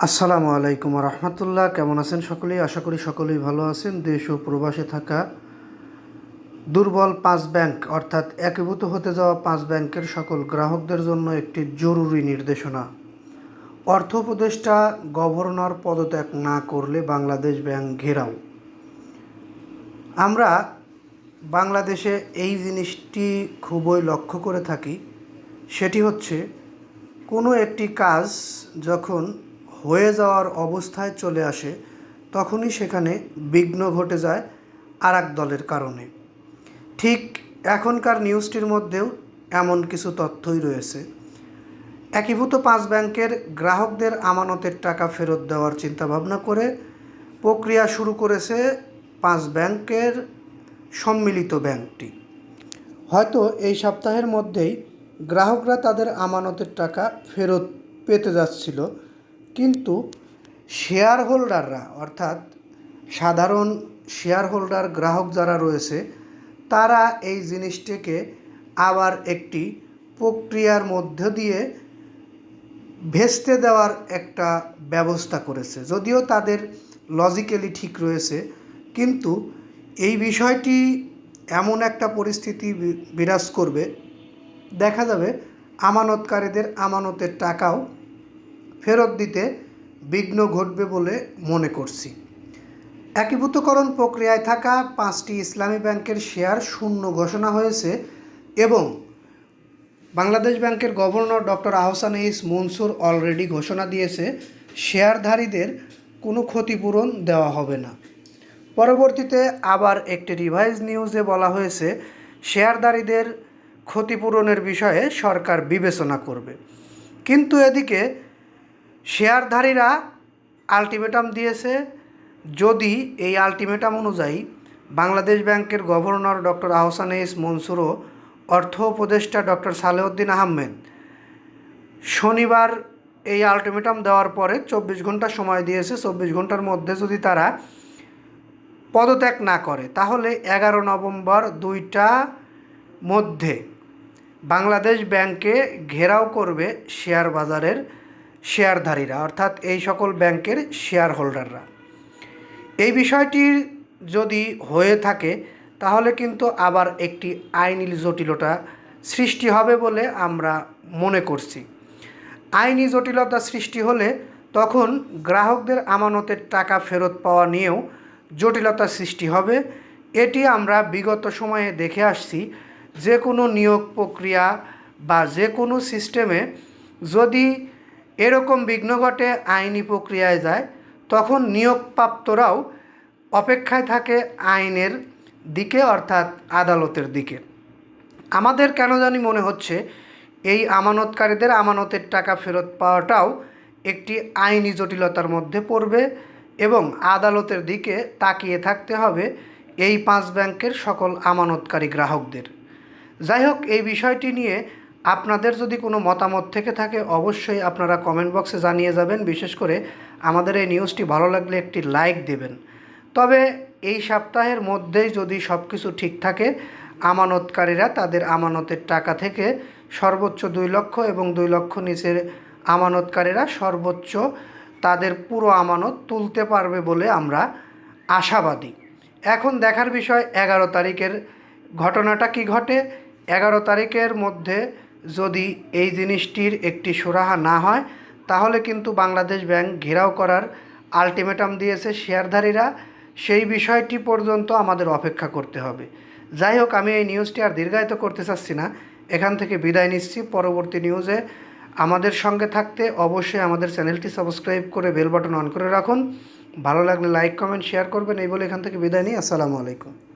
আসসালামু আলাইকুম রহমতুল্লাহ। কেমন আছেন সকলেই? আশা করি সকলেই ভালো আছেন। দেশ ও প্রবাসে থাকা দুর্বল পাঁচ ব্যাংক, অর্থাৎ একীভূত হতে যাওয়া পাঁচ ব্যাংকের সকল গ্রাহকদের জন্য একটি জরুরি নির্দেশনা। অর্থ উপদেষ্টা, গভর্নর পদত্যাগ না করলে বাংলাদেশ ব্যাংক ঘেরাও। আমরা বাংলাদেশে এই জিনিসটি খুবই লক্ষ্য করে থাকি। সেটি হচ্ছে, কোনো একটি কাজ যখন হয়ে যাওয়ার অবস্থায় চলে আসে, তখনই সেখানে বিঘ্ন ঘটে যায় আর দলের কারণে। ঠিক এখনকার নিউজটির মধ্যেও এমন কিছু তথ্যই রয়েছে। একীভূত পাঁচ ব্যাংকের গ্রাহকদের আমানতের টাকা ফেরত দেওয়ার চিন্তাভাবনা করে প্রক্রিয়া শুরু করেছে পাঁচ ব্যাংকের সম্মিলিত ব্যাংকটি। হয়তো এই সপ্তাহের মধ্যেই গ্রাহকরা তাদের আমানতের টাকা ফেরত পেতে যাচ্ছিল কিন্তু শেয়ার হোল্ডাররা অর্থাৎ সাধারণ শেয়ার হোল্ডার গ্রাহক যারা রয়েছে, তারা এই জিনিসটিকে আবার একটি প্রক্রিয়ার মধ্য দিয়ে ভেস্তে দেওয়ার একটা ব্যবস্থা করেছে। যদিও তাদের লজিক্যালি ঠিক রয়েছে, কিন্তু এই বিষয়টি এমন একটা পরিস্থিতি বিরাজ করবে। দেখা যাবে আমানতকারীদের আমানতের টাকাও ফেরত দিতে বিঘ্ন ঘটবে বলে মনে করছি। একীভূতকরণ প্রক্রিয়ায় থাকা পাঁচটি ইসলামী ব্যাংকের শেয়ার শূন্য ঘোষণা হয়েছে এবং বাংলাদেশ ব্যাংকের governor doctor Ahsan H Mansur already ঘোষণা দিয়েছে, শেয়ারধারীদের কোনো ক্ষতিপূরণ দেওয়া হবে না। পরবর্তীতে আবার একটি রিভাইজ নিউজে বলা হয়েছে, শেয়ারধারীদের ক্ষতিপূরণের বিষয়ে সরকার বিবেচনা করবে। কিন্তু এদিকে শেয়ারধারীরা আলটিমেটাম দিয়েছে, যদি এই আলটিমেটাম অনুযায়ী বাংলাদেশ ব্যাংকের গভর্নর ডক্টর আহসান ইস মনসুরও অর্থ উপদেষ্টা ডক্টর সালেউদ্দিন আহমেদ শনিবার এই আলটিমেটাম দেওয়ার পরে চব্বিশ ঘণ্টা সময় দিয়েছে, চব্বিশ ঘণ্টার মধ্যে যদি তারা পদত্যাগ না করে, তাহলে এগারো নভেম্বর দুইটা মধ্যে বাংলাদেশ ব্যাংকে ঘেরাও করবে শেয়ার বাজারের শেয়ারধারীরা, অর্থাৎ এই সকল ব্যাংকের শেয়ার হোল্ডাররা এই বিষয়টি যদি হয়ে থাকে, তাহলে কিন্তু আবার একটি আইনি জটিলতা সৃষ্টি হবে বলে আমরা মনে করছি। আইনি জটিলতা সৃষ্টি হলে তখন গ্রাহকদের আমানতের টাকা ফেরত পাওয়া নিয়েও জটিলতা সৃষ্টি হবে। এটি আমরা বিগত সময়ে দেখে আসছি, যে কোনো নিয়োগ প্রক্রিয়া বা যে কোনো সিস্টেমে যদি এরকম বিঘ্ন ঘটে আইনি প্রক্রিয়ায় যায়, তখন নিয়োগপ্রাপ্তরাও অপেক্ষায় থাকে আইনের দিকে অর্থাৎ আদালতের দিকে। আমাদের কেন জানি মনে হচ্ছে, এই আমানতকারীদের আমানতের টাকা ফেরত পাওয়াটাও একটি আইনি জটিলতার মধ্যে পড়বে এবং আদালতের দিকে তাকিয়ে থাকতে হবে এই পাঁচ ব্যাংকের সকল আমানতকারী গ্রাহকদের। যাই হোক, এই বিষয়টি নিয়ে আপনাদের যদি কোনো মতামত থেকে থাকে, অবশ্যই আপনারা কমেন্ট বক্সে জানিয়ে যাবেন। বিশেষ করে আমাদের এই নিউজটি ভালো লাগলে একটি লাইক দেবেন। তবে এই সপ্তাহের মধ্যেই যদি সব কিছু ঠিক থাকে, আমানতকারীরা তাদের আমানতের টাকা থেকে সর্বোচ্চ দুই লক্ষ এবং দুই লক্ষ নিচের আমানতকারীরা সর্বোচ্চ তাদের পুরো আমানত তুলতে পারবে বলে আমরা আশাবাদী। এখন দেখার বিষয়, এগারো তারিখের ঘটনাটা কি ঘটে? এগারো তারিখের মধ্যে যদি এই জিনিসটির একটি সুরাহা না হয়, তাহলে কিন্তু বাংলাদেশ ব্যাংক ঘেরাও করার আলটিমেটাম দিয়েছে শেয়ারধারীরা। সেই বিষয়টি পর্যন্ত আমাদের অপেক্ষা করতে হবে। যাই হোক, আমি এই নিউজটি আর দীর্ঘায়িত করতে চাচ্ছি না। এখান থেকে বিদায় নিচ্ছি। পরবর্তী নিউজে আমাদের সঙ্গে থাকতে অবশ্যই আমাদের চ্যানেলটি সাবস্ক্রাইব করে বেল বাটন অন করে রাখুন। ভালো লাগলে লাইক কমেন্ট শেয়ার করবেন। এই বলে এখান থেকে বিদায় নিই। আসসালামু আলাইকুম।